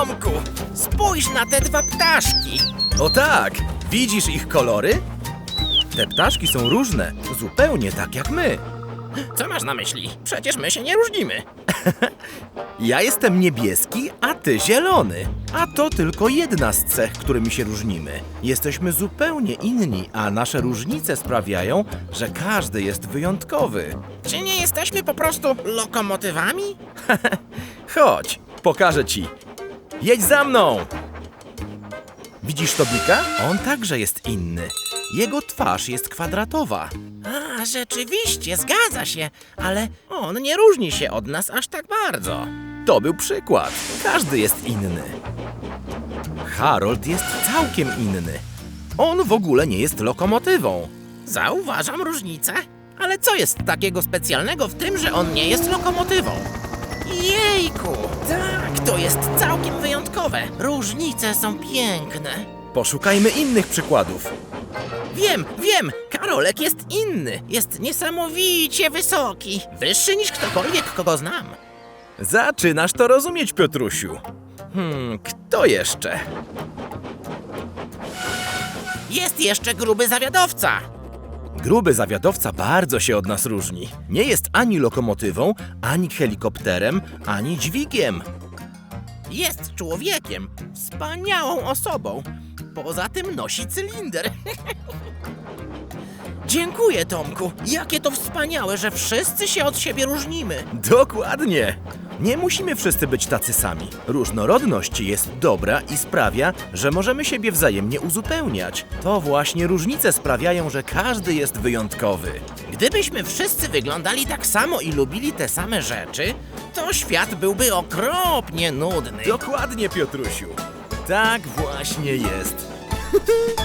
Tomku, spójrz na te dwa ptaszki. O tak! Widzisz ich kolory? Te ptaszki są różne, zupełnie tak jak my. Co masz na myśli? Przecież my się nie różnimy. Ja jestem niebieski, a ty zielony. A to tylko jedna z cech, którymi się różnimy. Jesteśmy zupełnie inni, a nasze różnice sprawiają, że każdy jest wyjątkowy. Czy nie jesteśmy po prostu lokomotywami? Chodź, pokażę ci. Jedź za mną! Widzisz Tobika? On także jest inny. Jego twarz jest kwadratowa. A, rzeczywiście, zgadza się, ale on nie różni się od nas aż tak bardzo. To był przykład. Każdy jest inny. Harold jest całkiem inny. On w ogóle nie jest lokomotywą. Zauważam różnicę, ale co jest takiego specjalnego w tym, że on nie jest lokomotywą? Jejku, tak, to jest całkiem wyjątkowe. Różnice są piękne. Poszukajmy innych przykładów. Wiem, wiem, Karolek jest inny. Jest niesamowicie wysoki. Wyższy niż ktokolwiek, kogo znam. Zaczynasz to rozumieć, Piotrusiu. Hmm, kto jeszcze? Jest jeszcze gruby zawiadowca. Gruby zawiadowca bardzo się od nas różni. Nie jest ani lokomotywą, ani helikopterem, ani dźwigiem. Jest człowiekiem, wspaniałą osobą. Poza tym nosi cylinder. Dziękuję, Tomku. Jakie to wspaniałe, że wszyscy się od siebie różnimy. Dokładnie! Nie musimy wszyscy być tacy sami. Różnorodność jest dobra i sprawia, że możemy siebie wzajemnie uzupełniać. To właśnie różnice sprawiają, że każdy jest wyjątkowy. Gdybyśmy wszyscy wyglądali tak samo i lubili te same rzeczy, to świat byłby okropnie nudny. Dokładnie, Piotrusiu. Tak właśnie jest.